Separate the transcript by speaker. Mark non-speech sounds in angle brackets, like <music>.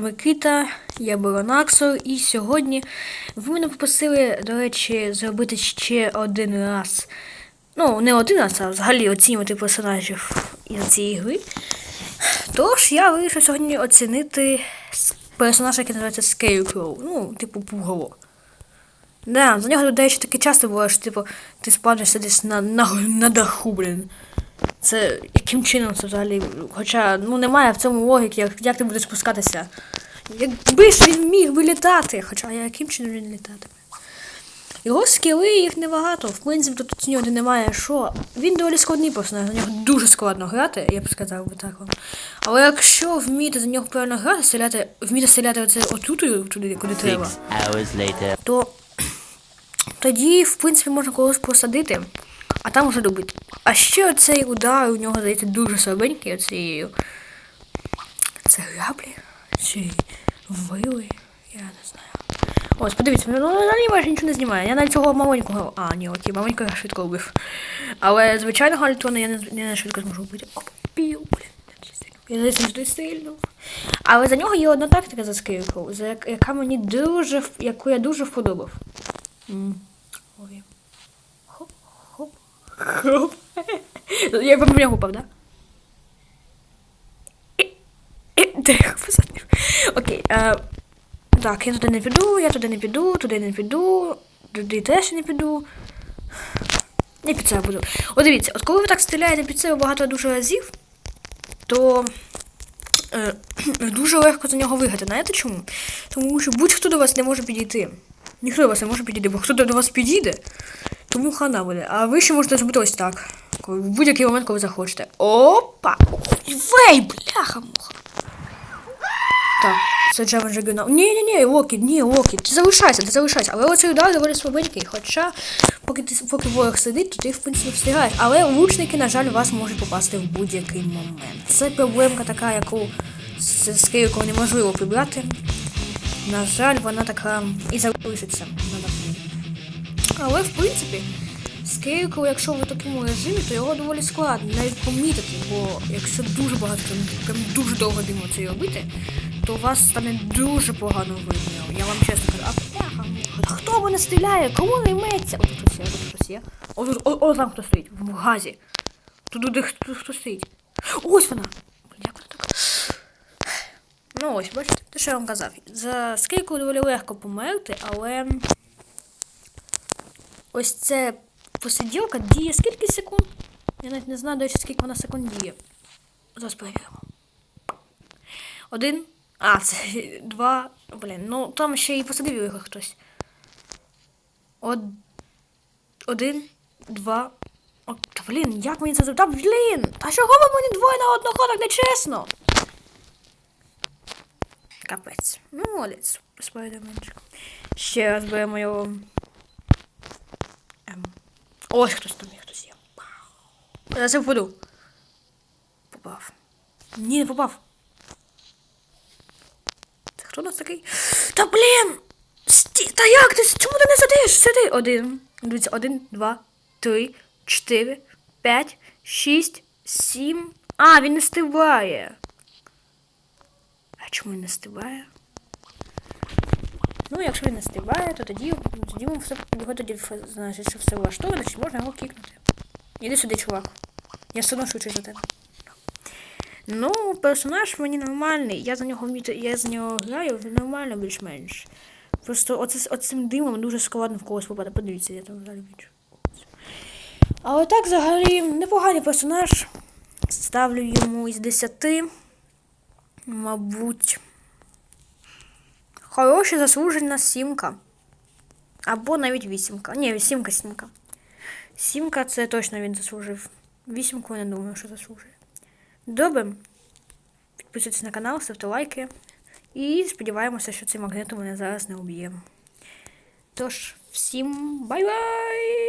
Speaker 1: Микита, я Боронаксо, і сьогодні ви мене попросили, до речі, зробити ще один раз. Ну, не один раз, а взагалі оцінювати персонажів із цієї гри. Тож я вирішив сьогодні оцінити персонажа, який називається Scarecrow, ну, типу пугало. Да, за нього, до речі, таке часто буває, що типу, ти спавнишся десь на, на, на даху, блін. Це яким чином це взагалі? Хоча ну немає в цьому логіки, як, як ти будеш спускатися. Якби ж він міг би літати, хоча яким чином він літати? Його скіли їх небагато. В принципі, тут оцінювати немає що. Він доволі складний персонаж, за нього дуже складно грати, я б сказав би так вам. Але якщо вміти за нього правильно грати, стріляти, вміти стріляти оце отут, туди, куди треба, то <clears throat> тоді, в принципі, можна когось посадити, а там вже добити. А ще цей удар у нього здається дуже слабенький оцією. Це граблі? Чи вили? Я не знаю. Ось, подивіться, ну взагалі майже нічого не знімає. Я навіть цього маленького. А, ні, окей, маленького я швидко вбив. Але звичайного Альтона я не, не швидко зможу вбити. Оп, пів, блін. Я здається, туди стрільнув. Але за нього є одна тактика за скейком, за яка мені дуже, яку я дуже вподобав. Ой. Хоп. Я в нього упав, да? Окей. Е, так, я туди не піду, я туди не піду, туди не піду, туди теж не піду. Не під це буду. От дивіться, от коли ви так стріляєте під себе багато дуже разів, то е, <clears throat> дуже легко за нього виграти. Знаєте чому? Тому що будь-хто до вас не може підійти. Ніхто до вас не може підійти, бо хто до вас підійде, тому хана буде. А ви ще можете зробити ось так. В будь-який момент, коли захочете. Опа! Вей, бляха-муха! Так, це Джевен Жагюнов. Ні, ні, ні, Локі, ні, Локі, ти залишайся, ти залишайся. Але оцей удар доволі слабенький. Хоча, поки ти поки ворог сидить, то ти в принципі встигаєш. Але лучники, на жаль, вас можуть попасти в будь-який момент. Це проблемка така, яку з, з неможливо прибрати. На жаль, вона така і залишиться. Але в принципі, Київком, якщо в такому режимі, то його доволі складно навіть помітити, бо якщо дуже багато, прям дуже довго димо це робити, то вас стане дуже погано видно. Я вам чесно кажу, а бляха, хто мене стріляє? Кому не йметься? О, тут хтось є, тут хтось є. О, там хто стоїть, в газі. Тут туди хто, хто стоїть. Ось вона. Як вона так? Ну ось, бачите, те, що я вам казав. За скільки доволі легко померти, але ось це посиділка діє скільки секунд? Я навіть не знаю, до речі, скільки вона секунд діє. Зараз перевіримо. Один. А, це <laughs> два. Блін, ну там ще і посадив його хтось. Од... Один, два. О, та блін, як мені це? Та блін! Та чого ви мені двоє на одного так нечесно? Капець. Ну, молодець, спайдерменчик. Ще раз беремо його. Ось хтось там є, хтось є. Я це впаду. Попав. Ні, не попав. Це хто у нас такий? Та блін! Сті... Та як ти? Чому ти не сидиш? Сиди. Один. Дивіться, один, два, три, чотири, п'ять, шість, сім. А, він не стиває. А чому він не стиває? Ну, якщо він не стиває, то тоді, тоді йому все, його тоді значить, що все влаштовано, чи можна його кікнути. Іди сюди, чувак. Я все одно швидше за тебе. Ну, персонаж мені нормальний. Я за нього я за нього граю нормально більш-менш. Просто оце, оцим димом дуже складно в когось попадати. Подивіться, я там взагалі бачу. Але так, взагалі, непоганий персонаж. Ставлю йому із 10. Мабуть. Хороша заслужена сімка. Або навіть вісімка. Ні, сімка, сімка. Це точно він заслужив. Вісімку я не думаю, що заслужує. Добре. Підписуйтесь на канал, ставте лайки. І сподіваємося, що цей магнит у мене зараз не уб'є. Тож, всім бай-бай!